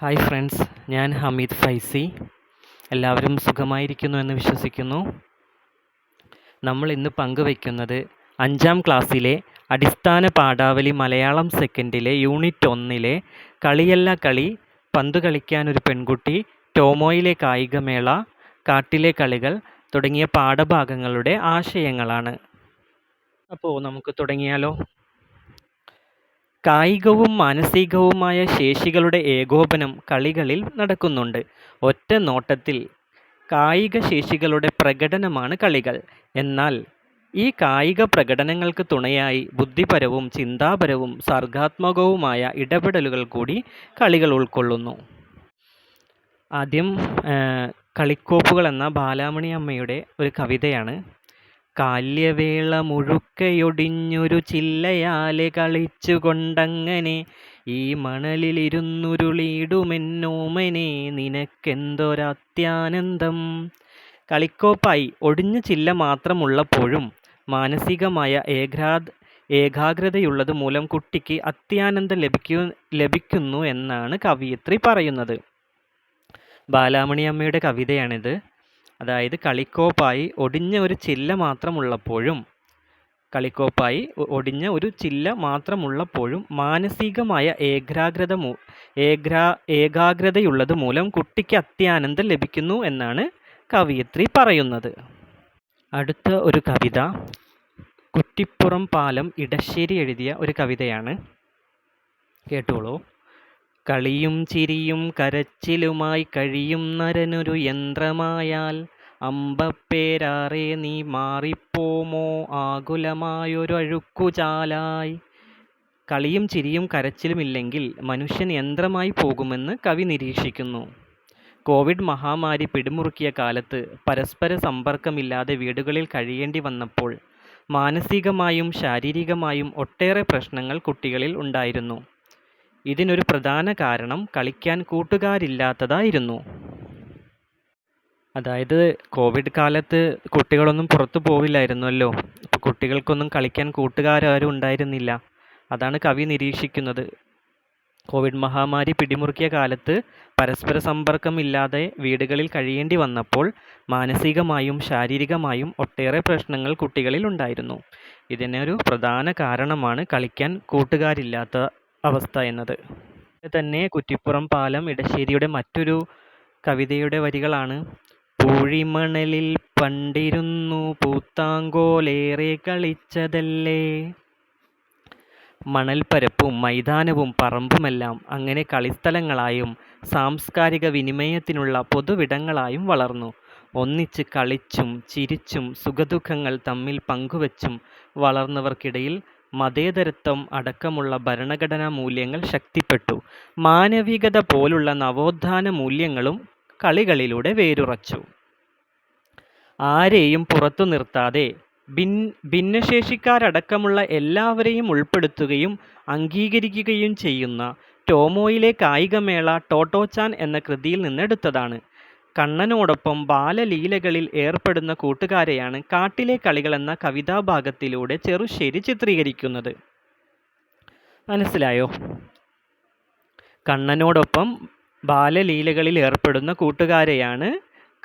Hi friends ഞാൻ ഹമീദ് ഫൈസി. എല്ലാവരും സുഖമായിരിക്കുന്നു എന്ന് വിശ്വസിക്കുന്നു. നമ്മൾ ഇന്ന് പങ്കുവയ്ക്കുന്നത് അഞ്ചാം ക്ലാസ്സിലെ അടിസ്ഥാന പാഠാവലി മലയാളം സെക്കൻഡിലെ യൂണിറ്റ് ഒന്നിലെ കളിയല്ല കളി പന്ത് കളിക്കാൻ ഒരു പെൺകുട്ടി ടോമോയിലെ കായികമേള കാട്ടിലെ കളികൾ തുടങ്ങിയ പാഠഭാഗങ്ങളുടെ ആശയങ്ങളാണ്. അപ്പോൾ നമുക്ക് തുടങ്ങിയാലോ? കായികവും മാനസികവുമായ ശേഷികളുടെ ഏകോപനം കളികളിൽ നടക്കുന്നുണ്ട്. ഒറ്റ നോട്ടത്തിൽ കായിക ശേഷികളുടെ പ്രകടനമാണ് കളികൾ. എന്നാൽ ഈ കായിക പ്രകടനങ്ങൾക്ക് തുണയായി ബുദ്ധിപരവും ചിന്താപരവും സർഗാത്മകവുമായ ഇടപെടലുകൾ കൂടി കളികൾ ഉൾക്കൊള്ളുന്നു. ആദ്യം കളിക്കോപ്പുകൾ എന്ന ബാലാമണി അമ്മയുടെ ഒരു കവിതയാണ് കാല്യവേള മുഴുക്കയൊടിഞ്ഞൊരു ചില്ലയാലെ കളിച്ചുകൊണ്ടങ്ങനെ ഈ മണലിലിരുന്നുരുളിയിടുമെന്നോമനെ നിനക്കെന്തൊരത്യാനന്ദം? കളിക്കോപ്പായി ഒടിഞ്ഞ ചില്ല മാത്രമുള്ളപ്പോഴും മാനസികമായ ഏഗ്രാദ് ഏകാഗ്രതയുള്ളത് മൂലം കുട്ടിക്ക് അത്യാനന്ദം ലഭിക്കൂ ലഭിക്കുന്നു എന്നാണ് കവിയത്രി പറയുന്നത്. ബാലാമണി അമ്മയുടെ കവിതയാണിത്. അതായത് കളിക്കോപ്പായി ഒടിഞ്ഞ ഒരു ചില്ല മാത്രമുള്ളപ്പോഴും കളിക്കോപ്പായി ഒടിഞ്ഞ ഒരു ചില്ല മാത്രമുള്ളപ്പോഴും മാനസികമായ ഏകാഗ്രത മൂ ഏകാ ഏകാഗ്രതയുള്ളത് മൂലം കുട്ടിക്ക് അത്യാനന്ദം ലഭിക്കുന്നു എന്നാണ് കവിയത്രി പറയുന്നത്. അടുത്ത ഒരു കവിത കുറ്റിപ്പുറം പാലം ഇടശ്ശേരി എഴുതിയ ഒരു കവിതയാണ്. കേട്ടോളൂ. കളിയും ചിരിയും കരച്ചിലുമായി കഴിയും നരനൊരു യന്ത്രമായാൽ അമ്പപ്പേരാറെ നീ മാറിപ്പോമോ ആകുലമായൊരു അഴുക്കുചാലായി? കളിയും ചിരിയും കരച്ചിലുമില്ലെങ്കിൽ മനുഷ്യൻ യന്ത്രമായി പോകുമെന്ന് കവി നിരീക്ഷിക്കുന്നു. കോവിഡ് മഹാമാരി പിടിമുറുക്കിയ കാലത്ത് പരസ്പര സമ്പർക്കമില്ലാതെ വീടുകളിൽ കഴിയേണ്ടി വന്നപ്പോൾ മാനസികമായും ശാരീരികമായും ഒട്ടേറെ പ്രശ്നങ്ങൾ കുട്ടികളിൽ ഉണ്ടായിരുന്നു. ഇതിനൊരു പ്രധാന കാരണം കളിക്കാൻ കൂട്ടുകാരില്ലാത്തതായിരുന്നു. അതായത് കോവിഡ് കാലത്ത് കുട്ടികളൊന്നും പുറത്തു പോവില്ലായിരുന്നല്ലോ. കുട്ടികൾക്കൊന്നും കളിക്കാൻ കൂട്ടുകാരും ഉണ്ടായിരുന്നില്ല. അതാണ് കവി നിരീക്ഷിക്കുന്നത്. കോവിഡ് മഹാമാരി പിടിമുറുക്കിയ കാലത്ത് പരസ്പര സമ്പർക്കമില്ലാതെ വീടുകളിൽ കഴിയേണ്ടി വന്നപ്പോൾ മാനസികമായും ശാരീരികമായും ഒട്ടേറെ പ്രശ്നങ്ങൾ കുട്ടികളിൽ ഉണ്ടായിരുന്നു. ഇതിനൊരു പ്രധാന കാരണമാണ് കളിക്കാൻ കൂട്ടുകാരില്ലാത്ത അവസ്ഥ എന്നത്. തന്നെ കുറ്റിപ്പുറം പാലം ഇടശ്ശേരിയുടെ മറ്റൊരു കവിതയുടെ വരികളാണ് പൂഴിമണലിൽ പണ്ടിരുന്നു പൂത്താങ്കോലേറെ കളിച്ചതല്ലേ? മണൽപ്പരപ്പും മൈതാനവും പറമ്പുമെല്ലാം അങ്ങനെ കളിസ്ഥലങ്ങളായും സാംസ്കാരിക വിനിമയത്തിനുള്ള പൊതുവിടങ്ങളായും വളർന്നു. ഒന്നിച്ച് കളിച്ചും ചിരിച്ചും സുഖദുഃഖങ്ങൾ തമ്മിൽ പങ്കുവച്ചും വളർന്നവർക്കിടയിൽ മതേതരത്വം അടക്കമുള്ള ഭരണഘടനാ മൂല്യങ്ങൾ ശക്തിപ്പെട്ടു. മാനവികത പോലുള്ള നവോത്ഥാന മൂല്യങ്ങളും കളികളിലൂടെ വേരുറച്ചു. ആരെയും പുറത്തു നിർത്താതെ ഭിൻ ഭിന്നശേഷിക്കാരടക്കമുള്ള എല്ലാവരെയും ഉൾപ്പെടുത്തുകയും അംഗീകരിക്കുകയും ചെയ്യുന്ന ടോമോയിലെ കായികമേള ടോട്ടോചാൻ എന്ന കൃതിയിൽ നിന്നെടുത്തതാണ്. കണ്ണനോടൊപ്പം ബാലലീലകളിൽ ഏർപ്പെടുന്ന കൂട്ടുകാരെയാണ് കാട്ടിലെ കളികൾ എന്ന കവിതാഭാഗത്തിലൂടെ ചെറുശ്ശേരി ചിത്രീകരിക്കുന്നത്. മനസ്സിലായോ? കണ്ണനോടൊപ്പം ബാലലീലകളിൽ ഏർപ്പെടുന്ന കൂട്ടുകാരെയാണ്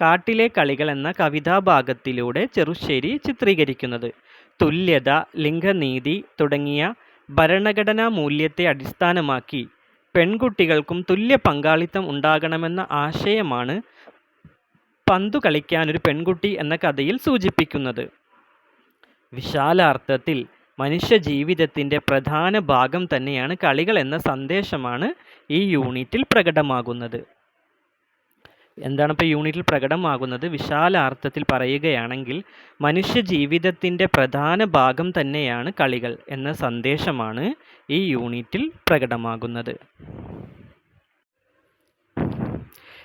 കാട്ടിലെ കളികൾ എന്ന കവിതാഭാഗത്തിലൂടെ ചെറുശ്ശേരി ചിത്രീകരിക്കുന്നത്. തുല്യത ലിംഗനീതി തുടങ്ങിയ ഭരണഘടനാ മൂല്യത്തെ അടിസ്ഥാനമാക്കി പെൺകുട്ടികൾക്കും തുല്യ പങ്കാളിത്തം ഉണ്ടാകണമെന്ന ആശയമാണ് പന്തു കളിക്കാനൊരു പെൺകുട്ടി എന്ന കഥയിൽ സൂചിപ്പിക്കുന്നത്. വിശാലാർത്ഥത്തിൽ മനുഷ്യ ജീവിതത്തിന്റെ പ്രധാന ഭാഗം തന്നെയാണ് കളികൾ എന്ന സന്ദേശമാണ് ഈ യൂണിറ്റിൽ പ്രകടമാകുന്നത്. എന്താണ് ഇപ്പോൾ യൂണിറ്റിൽ പ്രകടമാകുന്നത്? വിശാലാർത്ഥത്തിൽ പറയുകയാണെങ്കിൽ മനുഷ്യ ജീവിതത്തിന്റെ പ്രധാന ഭാഗം തന്നെയാണ് കളികൾ എന്ന സന്ദേശമാണ് ഈ യൂണിറ്റിൽ പ്രകടമാകുന്നത്.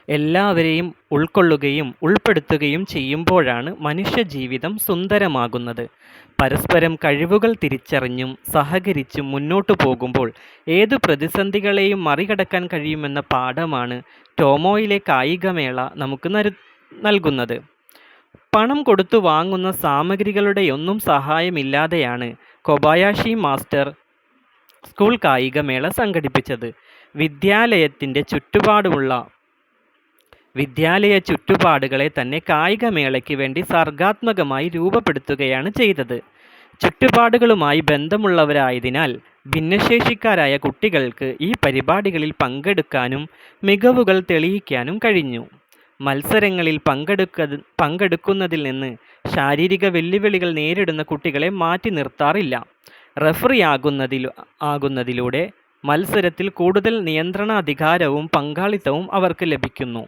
എല്ലാവരെയും ഉൾക്കൊള്ളുകയും ഉൾപ്പെടുത്തുകയും ചെയ്യുമ്പോഴാണ് മനുഷ്യജീവിതം സുന്ദരമാകുന്നത്. പരസ്പരം കഴിവുകൾ തിരിച്ചറിഞ്ഞും സഹകരിച്ചും മുന്നോട്ടു പോകുമ്പോൾ ഏതു പ്രതിസന്ധികളെയും മറികടക്കാൻ കഴിയുമെന്ന പാഠമാണ് ടോമോയിലെ കായികമേള നമുക്ക് നൽകുന്നത്. പണം കൊടുത്തു വാങ്ങുന്ന സാമഗ്രികളുടെയൊന്നും സഹായമില്ലാതെയാണ് കൊബായാഷി മാസ്റ്റർ സ്കൂൾ കായികമേള സംഘടിപ്പിച്ചത്. വിദ്യാലയത്തിന്റെ ചുറ്റുപാടുമുള്ള വിദ്യാലയ ചുറ്റുപാടുകളെ തന്നെ കായികമേളയ്ക്ക് വേണ്ടി സർഗാത്മകമായി രൂപപ്പെടുത്തുകയാണ് ചെയ്തത്. ചുറ്റുപാടുകളുമായി ബന്ധമുള്ളവരായതിനാൽ ഭിന്നശേഷിക്കാരായ കുട്ടികൾക്ക് ഈ പരിപാടികളിൽ പങ്കെടുക്കാനും മികവുകൾ തെളിയിക്കാനും കഴിഞ്ഞു. മത്സരങ്ങളിൽ പങ്കെടുക്ക പങ്കെടുക്കുന്നതിൽ നിന്ന് ശാരീരിക വെല്ലുവിളികൾ നേരിടുന്ന കുട്ടികളെ മാറ്റി നിർത്താറില്ല. റഫറി ആകുന്നതിൽ ആകുന്നതിലൂടെ മത്സരത്തിൽ കൂടുതൽ നിയന്ത്രണാധികാരവും പങ്കാളിത്തവും അവർക്ക് ലഭിക്കുന്നു.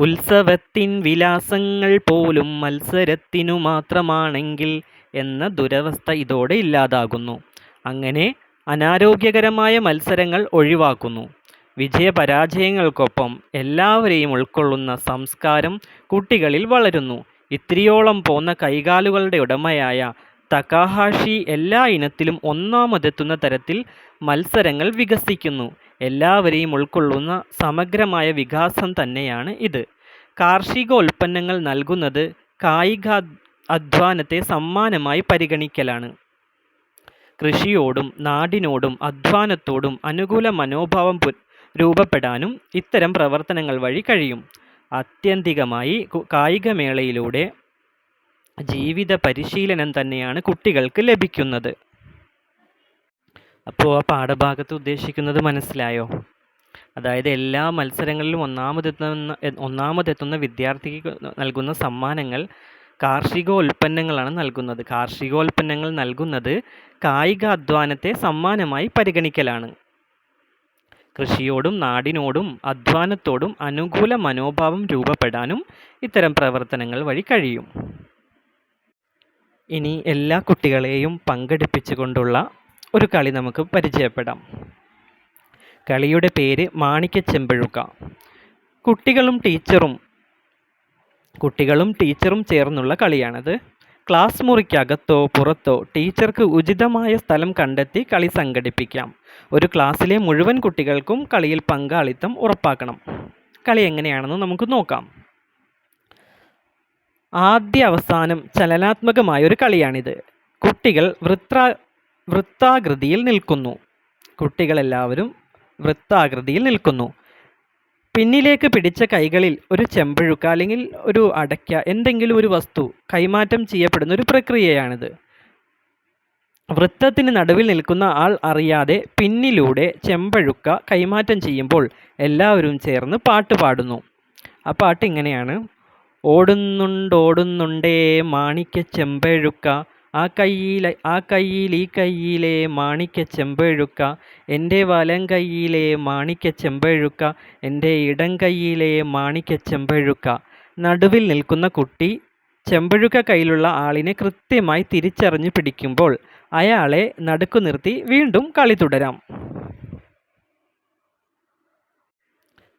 ഉത്സവത്തിൻ വിലാസങ്ങൾ പോലും മത്സരത്തിനു മാത്രമാണെങ്കിൽ എന്ന ദുരവസ്ഥ ഇതോടെ ഇല്ലാതാകുന്നു. അങ്ങനെ അനാരോഗ്യകരമായ മത്സരങ്ങൾ ഒഴിവാക്കുന്നു. വിജയപരാജയങ്ങൾക്കൊപ്പം എല്ലാവരെയും ഉൾക്കൊള്ളുന്ന സംസ്കാരം കുട്ടികളിൽ വളരുന്നു. ഇത്രയോളം പോന്ന കൈകാലുകളുടെ ഉടമയായ തകാഹാഷി എല്ലാ ഇനത്തിലും ഒന്നാമതെത്തുന്ന തരത്തിൽ മത്സരങ്ങൾ വികസിക്കുന്നു. എല്ലാവരെയും ഉൾക്കൊള്ളുന്ന സമഗ്രമായ വികാസം തന്നെയാണ് ഇത്. കാർഷികോൽപ്പന്നങ്ങൾ നൽകുന്നത് കായിക അധ്വാനത്തെ സമ്മാനമായി പരിഗണിക്കലാണ്. കൃഷിയോടും നാടിനോടും അധ്വാനത്തോടും അനുകൂല മനോഭാവം രൂപപ്പെടാനും ഇത്തരം പ്രവർത്തനങ്ങൾ വഴി കഴിയും. ആത്യന്തികമായി കായികമേളയിലൂടെ ജീവിത പരിശീലനം തന്നെയാണ് കുട്ടികൾക്ക് ലഭിക്കുന്നത്. അപ്പോൾ ആ പാഠഭാഗത്ത് ഉദ്ദേശിക്കുന്നത് മനസ്സിലായോ? അതായത് എല്ലാ മത്സരങ്ങളിലും ഒന്നാമതെത്തുന്ന ഒന്നാമതെത്തുന്ന വിദ്യാർത്ഥിക്ക് നൽകുന്ന സമ്മാനങ്ങൾ കാർഷികോൽപ്പന്നങ്ങളാണ് നൽകുന്നത്. കാർഷികോൽപ്പന്നങ്ങൾ നൽകുന്നത് കായിക അധ്വാനത്തെ സമ്മാനമായി പരിഗണിക്കലാണ്. കൃഷിയോടും നാടിനോടും അധ്വാനത്തോടും അനുകൂല മനോഭാവം രൂപപ്പെടാനും ഇത്തരം പ്രവർത്തനങ്ങൾ വഴി കഴിയും. ഇനി എല്ലാ കുട്ടികളെയും പങ്കെടുപ്പിച്ചുകൊണ്ടുള്ള ഒരു കളി നമുക്ക് പരിചയപ്പെടാം. കളിയുടെ പേര് മാണിക്യച്ചെമ്പഴുക്ക. കുട്ടികളും ടീച്ചറും കുട്ടികളും ടീച്ചറും ചേർന്നുള്ള കളിയാണത്. ക്ലാസ് മുറിക്കകത്തോ പുറത്തോ ടീച്ചർക്ക് ഉചിതമായ സ്ഥലം കണ്ടെത്തി കളി സംഘടിപ്പിക്കാം. ഒരു ക്ലാസ്സിലെ മുഴുവൻ കുട്ടികൾക്കും കളിയിൽ പങ്കാളിത്തം ഉറപ്പാക്കണം. കളി എങ്ങനെയാണെന്ന് നമുക്ക് നോക്കാം. ആദ്യ അവസാനം ചലനാത്മകമായ ഒരു കളിയാണിത്. കുട്ടികൾ വൃത്ത വൃത്താകൃതിയിൽ നിൽക്കുന്നു. കുട്ടികളെല്ലാവരും വൃത്താകൃതിയിൽ നിൽക്കുന്നു. പിന്നിലേക്ക് പിടിച്ച കൈകളിൽ ഒരു ചെമ്പഴുക്ക അല്ലെങ്കിൽ ഒരു അടയ്ക്ക എന്തെങ്കിലും ഒരു വസ്തു കൈമാറ്റം ചെയ്യപ്പെടുന്ന ഒരു പ്രക്രിയയാണിത്. വൃത്തത്തിന് നടുവിൽ നിൽക്കുന്ന ആൾ അറിയാതെ പിന്നിലൂടെ ചെമ്പഴുക്ക കൈമാറ്റം ചെയ്യുമ്പോൾ എല്ലാവരും ചേർന്ന് പാട്ട് പാടുന്നു. ആ പാട്ട് ഇങ്ങനെയാണ്. ഓടുന്നുണ്ടോടുന്നുണ്ടേ മാണിക്യ ചെമ്പഴുക്ക ആ കയ്യിലെ ആ കയ്യിൽ ഈ കയ്യിലെ മാണിക്യ ചെമ്പഴുക്ക എന്റെ വലം കയ്യിലെ മാണിക്യ ചെമ്പഴുക്ക എന്റെ ഇടം കയ്യിലെ മാണിക്യ ചെമ്പഴുക്ക. നടുവിൽ നിൽക്കുന്ന കുട്ടി ചെമ്പഴുക്ക കയ്യിലുള്ള ആളിനെ കൃത്യമായി തിരിച്ചറിഞ്ഞു പിടിക്കുമ്പോൾ അയാളെ നടുക്കു നിർത്തി വീണ്ടും കളി തുടരാം.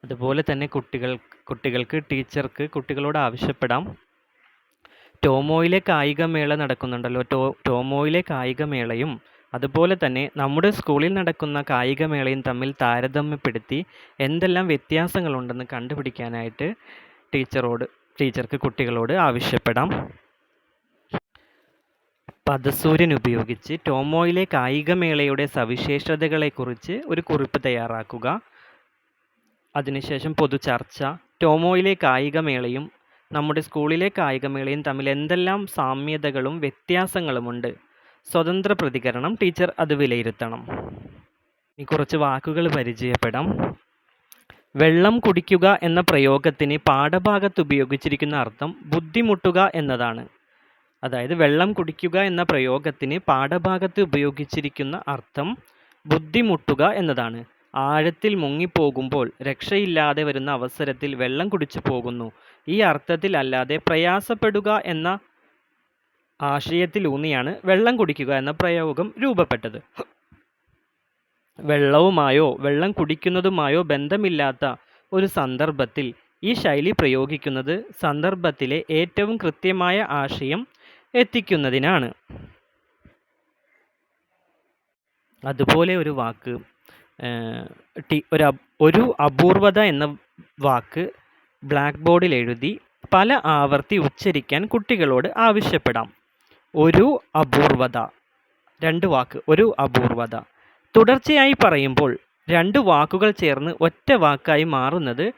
അതുപോലെ തന്നെ കുട്ടികൾ കുട്ടികൾക്ക് ടീച്ചർക്ക് കുട്ടികളോട് ആവശ്യപ്പെടാം. ടോമോയിലെ കായികമേള നടക്കുന്നുണ്ടല്ലോ. ടോമോയിലെ കായികമേളയും അതുപോലെ തന്നെ നമ്മുടെ സ്കൂളിൽ നടക്കുന്ന കായികമേളയും തമ്മിൽ താരതമ്യപ്പെടുത്തി എന്തെല്ലാം വ്യത്യാസങ്ങളുണ്ടെന്ന് കണ്ടുപിടിക്കാനായിട്ട് ടീച്ചറോട് ടീച്ചർക്ക് കുട്ടികളോട് ആവശ്യപ്പെടാം. പദസൂര്യൻ ഉപയോഗിച്ച് ടോമോയിലെ കായികമേളയുടെ സവിശേഷതകളെക്കുറിച്ച് ഒരു കുറിപ്പ് തയ്യാറാക്കുക. അതിനുശേഷം പൊതു ചർച്ച ടോമോയിലെ കായികമേളയും നമ്മുടെ സ്കൂളിലെ കായികമേളയും തമ്മിൽ എന്തെല്ലാം സാമ്യതകളും വ്യത്യാസങ്ങളുമുണ്ട്? സ്വതന്ത്ര പ്രതികരണം ടീച്ചർ അത് വിലയിരുത്തണം. ഇനി കുറച്ച് വാക്കുകൾ പരിചയപ്പെടാം. വെള്ളം കുടിക്കുക എന്ന പ്രയോഗത്തിന് പാഠഭാഗത്ത് ഉപയോഗിച്ചിരിക്കുന്ന അർത്ഥം ബുദ്ധിമുട്ടുക എന്നതാണ്. അതായത് വെള്ളം കുടിക്കുക എന്ന പ്രയോഗത്തിന് പാഠഭാഗത്ത് ഉപയോഗിച്ചിരിക്കുന്ന അർത്ഥം ബുദ്ധിമുട്ടുക എന്നതാണ്. ആഴത്തിൽ മുങ്ങിപ്പോകുമ്പോൾ രക്ഷയില്ലാതെ വരുന്ന അവസരത്തിൽ വെള്ളം കുടിച്ചു പോകുന്നു. ഈ അർത്ഥത്തിൽ അല്ലാതെ പ്രയാസപ്പെടുക എന്ന ആശയത്തിലൂന്നിയാണ് വെള്ളം കുടിക്കുക എന്ന പ്രയോഗം രൂപപ്പെട്ടത്. വെള്ളവുമായോ വെള്ളം കുടിക്കുന്നതുമായോ ബന്ധമില്ലാത്ത ഒരു സന്ദർഭത്തിൽ ഈ ശൈലി പ്രയോഗിക്കുന്നത് സന്ദർഭത്തിലെ ഏറ്റവും കൃത്യമായ ആശയം എത്തിക്കുന്നതിനാണ്. അതുപോലെ ഒരു വാക്ക് ഒരു ഒരു അപൂർവത എന്ന വാക്ക് ബ്ലാക്ക് ബോർഡിൽ എഴുതി പല ആവർത്തി ഉച്ചരിക്കാൻ കുട്ടികളോട് ആവശ്യപ്പെടാം. ഒരു അപൂർവത. രണ്ട് വാക്ക്. ഒരു അപൂർവത. തുടർച്ചയായി പറയുമ്പോൾ രണ്ട് വാക്കുകൾ ചേർന്ന് ഒറ്റ വാക്കായി മാറുന്നത്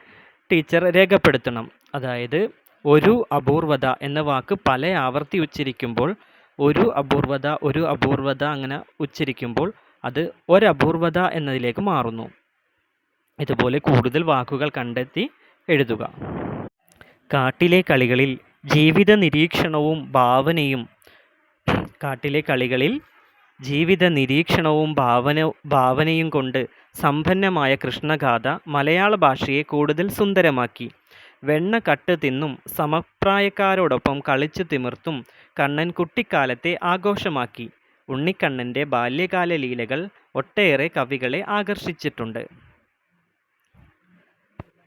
ടീച്ചർ രേഖപ്പെടുത്തണം. അതായത് ഒരു അപൂർവത എന്ന വാക്ക് പല ആവർത്തി ഉച്ചരിക്കുമ്പോൾ ഒരു അപൂർവത ഒരു അപൂർവത അങ്ങനെ ഉച്ചരിക്കുമ്പോൾ അത് ഒരപൂർവത എന്നതിലേക്ക് മാറുന്നു. ഇതുപോലെ കൂടുതൽ വാക്കുകൾ കണ്ടെത്തി എഴുതുക. കാട്ടിലെ കളികളിൽ ജീവിത നിരീക്ഷണവും ഭാവനയും കാട്ടിലെ കളികളിൽ ജീവിത നിരീക്ഷണവും ഭാവന ഭാവനയും കൊണ്ട് സമ്പന്നമായ കൃഷ്ണഗാഥ മലയാള ഭാഷയെ കൂടുതൽ സുന്ദരമാക്കി. വെണ്ണ കട്ട് തിന്നും സമപ്രായക്കാരോടൊപ്പം കളിച്ചു തിമിർത്തും കണ്ണൻ കുട്ടിക്കാലത്തെ ആഘോഷമാക്കി. ഉണ്ണിക്കണ്ണന്റെ ബാല്യകാല ലീലകൾ ഒട്ടേറെ കവികളെ ആകർഷിച്ചിട്ടുണ്ട്.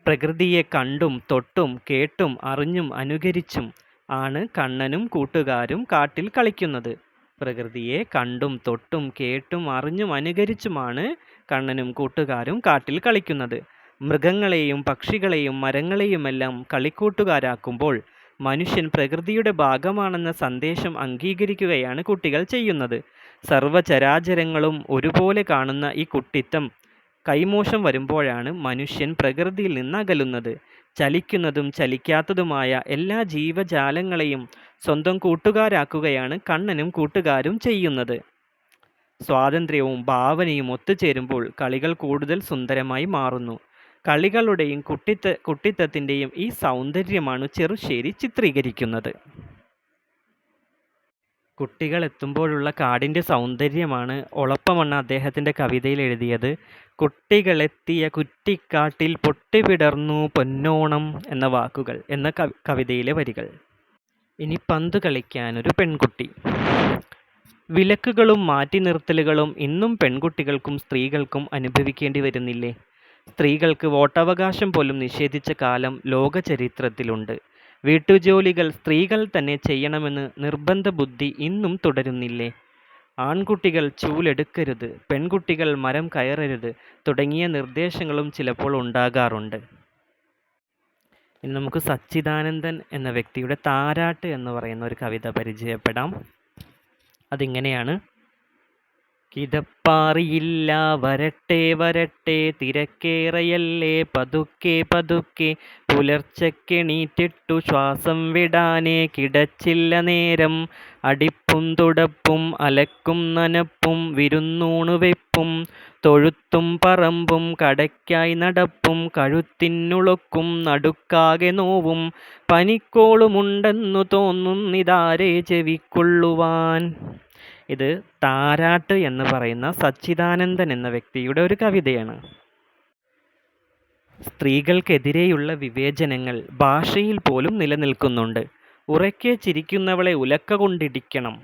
പ്രകൃതിയെ കണ്ടും തൊട്ടും കേട്ടും അറിഞ്ഞും അനുകരിച്ചും ആണ് കണ്ണനും കൂട്ടുകാരും കാട്ടിൽ കളിക്കുന്നത്. പ്രകൃതിയെ കണ്ടും തൊട്ടും കേട്ടും അറിഞ്ഞും അനുകരിച്ചുമാണ് കണ്ണനും കൂട്ടുകാരും കാട്ടിൽ കളിക്കുന്നത്. മൃഗങ്ങളെയും പക്ഷികളെയും മരങ്ങളെയുമെല്ലാം കളിക്കൂട്ടുകാരാക്കുമ്പോൾ മനുഷ്യൻ പ്രകൃതിയുടെ ഭാഗമാണെന്ന സന്ദേശം അംഗീകരിക്കുകയാണ് കുട്ടികൾ ചെയ്യുന്നത്. സർവചരാചരങ്ങളും ഒരുപോലെ കാണുന്ന ഈ കുട്ടിത്തം കൈമോശം വരുമ്പോഴാണ് മനുഷ്യൻ പ്രകൃതിയിൽ നിന്ന് അകലുന്നത് ചലിക്കുന്നതും ചലിക്കാത്തതുമായ എല്ലാ ജീവജാലങ്ങളെയും സ്വന്തം കൂട്ടുകാരാക്കുകയാണ് കണ്ണനും കൂട്ടുകാരും ചെയ്യുന്നത്. സ്വാതന്ത്ര്യവും ഭാവനയും ഒത്തുചേരുമ്പോൾ കളികൾ കൂടുതൽ സുന്ദരമായി മാറുന്നു. കളികളുടെയും കുട്ടിത്ത കുട്ടിത്തത്തിന്റെയും ഈ സൗന്ദര്യമാണ് ചെറുശ്ശേരി ചിത്രീകരിക്കുന്നത്. കുട്ടികൾ എത്തുമ്പോഴുള്ള കാടിന്റെ സൗന്ദര്യമാണ് ഒളപ്പമണ്ണ അദ്ദേഹത്തിന്റെ കവിതയിൽ എഴുതിയത്. കുട്ടികളെത്തിയ കുറ്റിക്കാട്ടിൽ പൊട്ടിവിടർന്നു പൊന്നോണം എന്ന വാക്കുകൾ എന്ന കവിതയിലെ വരികൾ. ഇനി പന്ത് കളിക്കാനൊരു പെൺകുട്ടി. വിലക്കുകളും മാറ്റി നിർത്തലുകളും ഇന്നും പെൺകുട്ടികൾക്കും സ്ത്രീകൾക്കും അനുഭവിക്കേണ്ടി വരുന്നില്ലേ? സ്ത്രീകൾക്ക് വോട്ടവകാശം പോലും നിഷേധിച്ച കാലം ലോക ചരിത്രത്തിലുണ്ട് വീട്ടുജോലികൾ സ്ത്രീകൾ തന്നെ ചെയ്യണമെന്ന് നിർബന്ധ ബുദ്ധി ഇന്നും തുടരുന്നില്ലേ? ആൺകുട്ടികൾ ചൂലെടുക്കരുത് പെൺകുട്ടികൾ മരം കയറരുത് തുടങ്ങിയ നിർദ്ദേശങ്ങളും ചിലപ്പോൾ ഉണ്ടാകാറുണ്ട്. ഇനി നമുക്ക് സച്ചിദാനന്ദൻ എന്ന വ്യക്തിയുടെ താരാട്ട് എന്ന് പറയുന്ന ഒരു കവിത പരിചയപ്പെടാം. അതിങ്ങനെയാണ്. കിതപ്പാറിയില്ല വരട്ടെ വരട്ടെ തിരക്കേറയല്ലേ പതുക്കെ പതുക്കെ. പുലർച്ചക്കെണീറ്റിട്ടു ശ്വാസം വിടാനേ കിടച്ചില്ല നേരം. അടിപ്പും തുടപ്പും അലക്കും നനപ്പും വിരുന്നൂണുവെപ്പും തൊഴുത്തും പറമ്പും കടയ്ക്കായി നടപ്പും കഴുത്തിന്നുളക്കും നടുക്കാകെ നോവും. പനിക്കോളുമുണ്ടെന്നു തോന്നുന്നിതാരെ ചെവിക്കൊള്ളുവാൻ. ഇത് താരാട്ട് എന്ന് പറയുന്ന സച്ചിദാനന്ദൻ എന്ന വ്യക്തിയുടെ ഒരു കവിതയാണ്. സ്ത്രീകൾക്കെതിരെയുള്ള വിവേചനങ്ങൾ ഭാഷയിൽ പോലും നിലനിൽക്കുന്നുണ്ട്. ഉറക്കെ ചിരിക്കുന്നവളെ ഉലക്ക കൊണ്ടിടിക്കണം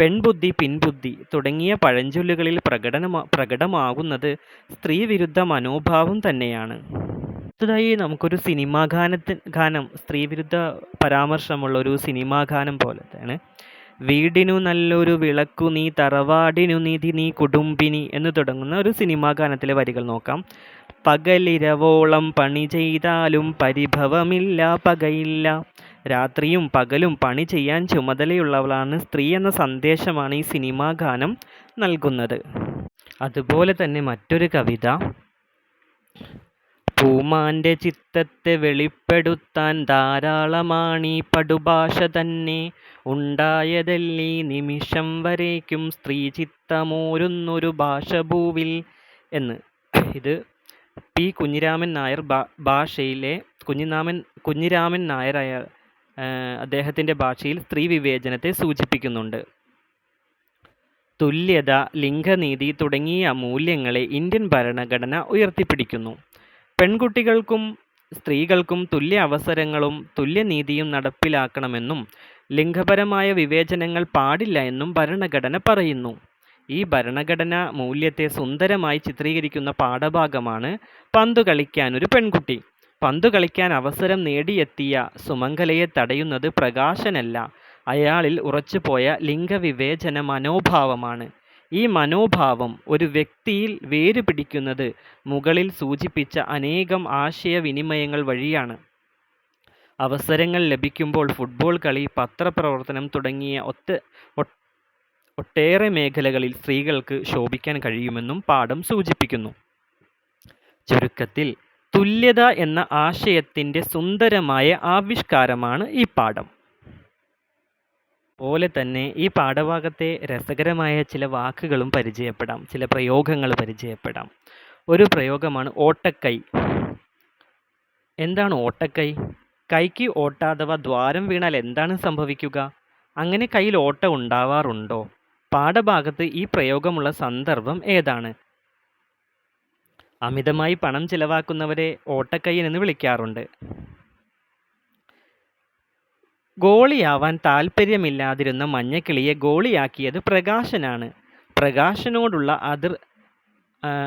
പെൺബുദ്ധി പിൻബുദ്ധി തുടങ്ങിയ പഴഞ്ചൊല്ലുകളിൽ പ്രകടനമാ പ്രകടമാകുന്നത് സ്ത്രീവിരുദ്ധ മനോഭാവം തന്നെയാണ്. അടുത്തതായി നമുക്കൊരു സിനിമാ ഗാനത്തിന് ഗാനം സ്ത്രീവിരുദ്ധ പരാമർശമുള്ള ഒരു സിനിമാ ഗാനം പോലത്തെയാണ് വീടിനു നല്ലൊരു വിളക്കു നീ തറവാടിനു നിധി നീ കുടുംബിനി എന്ന് തുടങ്ങുന്ന ഒരു സിനിമാ ഗാനത്തിലെ വരികൾ നോക്കാം. പകലിരവോളം പണി ചെയ്താലും പരിഭവമില്ല പകയില്ല. രാത്രിയും പകലും പണി ചെയ്യാൻ ചുമതലയുള്ളവളാണ് സ്ത്രീ എന്ന സന്ദേശമാണ് ഈ സിനിമാ ഗാനം നൽകുന്നത്. അതുപോലെ തന്നെ മറ്റൊരു കവിത പൂമാന്റെ ചിത്തത്തെ വെളിപ്പെടുത്താൻ ധാരാളമാണീ പടുഭാഷ തന്നെ. ഉണ്ടായതല്ലീ നിമിഷം വരേക്കും സ്ത്രീ ചിത്തമോരുന്നൊരു ഭാഷഭൂവിൽ എന്ന്. ഇത് പി. കുഞ്ഞിരാമൻ നായർ ഭാഷയിലെ കുഞ്ഞിനാമൻ കുഞ്ഞിരാമൻ നായർ അയാൾ അദ്ദേഹത്തിന്റെ ഭാഷയിൽ സ്ത്രീ വിവേചനത്തെ സൂചിപ്പിക്കുന്നുണ്ട്. തുല്യത ലിംഗനീതി തുടങ്ങിയ മൂല്യങ്ങളെ ഇന്ത്യൻ ഭരണഘടന ഉയർത്തിപ്പിടിക്കുന്നു. പെൺകുട്ടികൾക്കും സ്ത്രീകൾക്കും തുല്യ അവസരങ്ങളും തുല്യനീതിയും നടപ്പിലാക്കണമെന്നും ലിംഗപരമായ വിവേചനങ്ങൾ പാടില്ല എന്നും ഭരണഘടന പറയുന്നു. ഈ ഭരണഘടന മൂല്യത്തെ സുന്ദരമായി ചിത്രീകരിക്കുന്ന പാഠഭാഗമാണ് പന്തു കളിക്കാനൊരു പെൺകുട്ടി. പന്തു കളിക്കാൻ അവസരം നേടിയെത്തിയ സുമംഗലയെ തടയുന്നത് പ്രകാശനല്ല. അയാളിൽ ഉറച്ചുപോയ ലിംഗവിവേചന മനോഭാവമാണ്. ഈ മനോഭാവം ഒരു വ്യക്തിയിൽ വേരുപിടിക്കുന്നത് മുകളിൽ സൂചിപ്പിച്ച അനേകം ആശയവിനിമയങ്ങൾ വഴിയാണ്. അവസരങ്ങൾ ലഭിക്കുമ്പോൾ ഫുട്ബോൾ കളി പത്രപ്രവർത്തനം തുടങ്ങിയ ഒട്ടേറെ മേഖലകളിൽ സ്ത്രീകൾക്ക് ശോഭിക്കാൻ കഴിയുമെന്നും പാഠം സൂചിപ്പിക്കുന്നു. ചുരുക്കത്തിൽ തുല്യത എന്ന ആശയത്തിന്റെ സുന്ദരമായ ആവിഷ്കാരമാണ് ഈ പാഠം. പോലെ തന്നെ ഈ പാഠഭാഗത്തെ രസകരമായ ചില വാക്കുകളും പരിചയപ്പെടാം. ചില പ്രയോഗങ്ങൾ പരിചയപ്പെടാം. ഒരു പ്രയോഗമാണ് ഓട്ടക്കൈ. എന്താണ് ഓട്ടക്കൈ? കൈക്ക് ഓട്ട അഥവാ ദ്വാരം വീണാൽ എന്താണ് സംഭവിക്കുക? അങ്ങനെ കയ്യിൽ ഓട്ട ഉണ്ടാവാറുണ്ടോ? പാഠഭാഗത്ത് ഈ പ്രയോഗമുള്ള സന്ദർഭം ഏതാണ്? അമിതമായി പണം ചിലവാക്കുന്നവരെ ഓട്ടക്കൈ എന്ന് വിളിക്കാറുണ്ട്. ഗോളിയാവാൻ താൽപ്പര്യമില്ലാതിരുന്ന മഞ്ഞക്കിളിയെ ഗോളിയാക്കിയത് പ്രകാശനാണ്. പ്രകാശനോടുള്ള അതിർ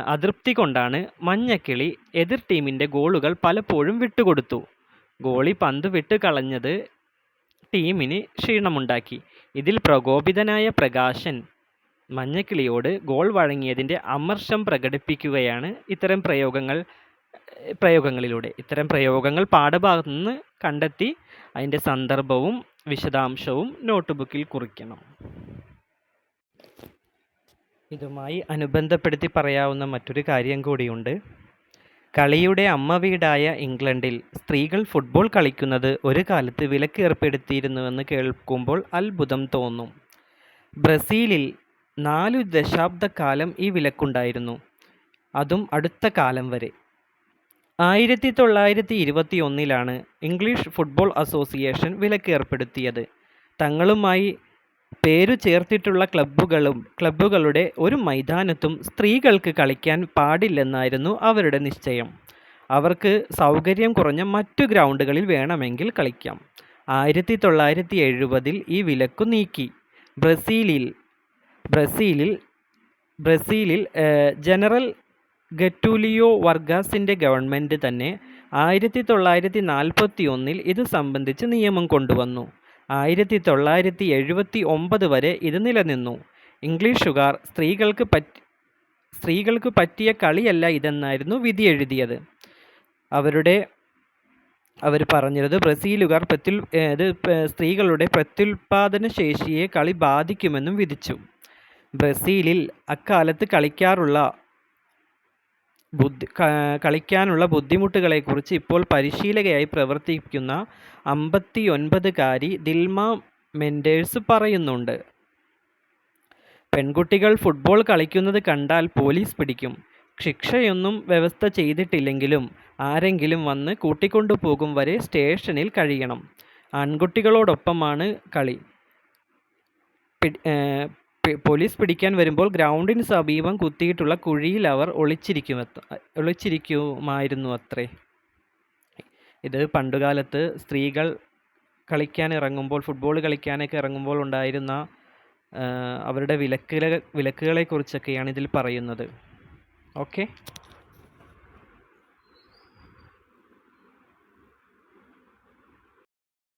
അതൃപ്തി കൊണ്ടാണ് മഞ്ഞക്കിളി എതിർ ടീമിന്റെ ഗോളുകൾ പലപ്പോഴും വിട്ടുകൊടുത്തു. ഗോളി പന്ത് വിട്ട് കളഞ്ഞത് ടീമിന് ക്ഷീണമുണ്ടാക്കി. ഇതിൽ പ്രകോപിതനായ പ്രകാശൻ മഞ്ഞക്കിളിയോട് ഗോൾ വഴങ്ങിയതിന്റെ അമർഷം പ്രകടിപ്പിക്കുകയാണ് ഇത്തരം പ്രയോഗങ്ങൾ പ്രയോഗങ്ങളിലൂടെ. ഇത്തരം പ്രയോഗങ്ങൾ പാഠഭാഗത്തു നിന്ന് കണ്ടെത്തി അതിന്റെ സന്ദർഭവും വിശദാംശവും നോട്ട് ബുക്കിൽ കുറിക്കണം. ഇതുമായി അനുബന്ധപ്പെടുത്തി പറയാവുന്ന മറ്റൊരു കാര്യം കൂടിയുണ്ട്. കളിയുടെ അമ്മ വീടായ ഇംഗ്ലണ്ടിൽ സ്ത്രീകൾ ഫുട്ബോൾ കളിക്കുന്നത് ഒരു കാലത്ത് വിലക്ക് ഏർപ്പെടുത്തിയിരുന്നുവെന്ന് കേൾക്കുമ്പോൾ അത്ഭുതം തോന്നും. ബ്രസീലിൽ നാലു ദശാബ്ദക്കാലം ഈ വിലക്കുണ്ടായിരുന്നു. അതും അടുത്ത കാലം വരെ. ആയിരത്തി തൊള്ളായിരത്തി ഇരുപത്തി ഒന്നിലാണ് ഇംഗ്ലീഷ് ഫുട്ബോൾ അസോസിയേഷൻ വിലക്ക് ഏർപ്പെടുത്തിയത്. തങ്ങളുമായി പേരു ചേർത്തിട്ടുള്ള ക്ലബ്ബുകളും ക്ലബ്ബുകളുടെ ഒരു മൈതാനത്തും സ്ത്രീകൾക്ക് കളിക്കാൻ പാടില്ലെന്നായിരുന്നു അവരുടെ നിശ്ചയം. അവർക്ക് സൗകര്യം കുറഞ്ഞ മറ്റു ഗ്രൗണ്ടുകളിൽ വേണമെങ്കിൽ കളിക്കാം. ആയിരത്തി തൊള്ളായിരത്തി എഴുപതിൽ ഈ വിലക്കു നീക്കി. ബ്രസീലിൽ ബ്രസീലിൽ ബ്രസീലിൽ ജനറൽ ഗറ്റൂലിയോ വർഗാസിന്റെ ഗവൺമെന്റ് തന്നെ ആയിരത്തി തൊള്ളായിരത്തി നാൽപ്പത്തി ഒന്നിൽ ഇത് സംബന്ധിച്ച് നിയമം കൊണ്ടുവന്നു. ആയിരത്തി തൊള്ളായിരത്തി എഴുപത്തി ഒമ്പത് വരെ ഇത് നിലനിന്നു. ഇംഗ്ലീഷുകാർ സ്ത്രീകൾക്ക് പറ്റി സ്ത്രീകൾക്ക് പറ്റിയ കളിയല്ല ഇതെന്നായിരുന്നു വിധി എഴുതിയത്. അവരുടെ അവർ പറഞ്ഞത് ബ്രസീലുകാർ പ്രത്യുൽ ഇത് സ്ത്രീകളുടെ പ്രത്യുൽപാദന ശേഷിയെ കളി ബാധിക്കുമെന്നും വിധിച്ചു. ബ്രസീലിൽ അക്കാലത്ത് കളിക്കാറുള്ള ബുദ്ധി കളിക്കാനുള്ള ബുദ്ധിമുട്ടുകളെക്കുറിച്ച് ഇപ്പോൾ പരിശീലകയായി പ്രവർത്തിക്കുന്ന അമ്പത്തി ഒൻപതുകാരി ദിൽമ മെൻഡേഴ്സ് പറയുന്നുണ്ട്. പെൺകുട്ടികൾ ഫുട്ബോൾ കളിക്കുന്നത് കണ്ടാൽ പോലീസ് പിടിക്കും. ശിക്ഷയൊന്നും വ്യവസ്ഥ ചെയ്തിട്ടില്ലെങ്കിലും ആരെങ്കിലും വന്ന് കൂട്ടിക്കൊണ്ടുപോകും വരെ സ്റ്റേഷനിൽ കഴിയണം. ആൺകുട്ടികളോടൊപ്പമാണ് കളി. പോലീസ് പിടിക്കാൻ വരുമ്പോൾ ഗ്രൗണ്ടിന് സമീപം കുത്തിയിട്ടുള്ള കുഴിയിൽ അവർ ഒളിച്ചിരിക്കും ഒളിച്ചിരിക്കുമായിരുന്നു അത്രേ. ഇത് പണ്ടുകാലത്ത് സ്ത്രീകൾ കളിക്കാൻ ഇറങ്ങുമ്പോൾ ഫുട്ബോൾ കളിക്കാനൊക്കെ ഇറങ്ങുമ്പോൾ ഉണ്ടായിരുന്ന അവരുടെ വിലക്കുകളെ വിലക്കുകളെക്കുറിച്ചൊക്കെയാണ് ഇതിൽ പറയുന്നത്. ഓക്കെ.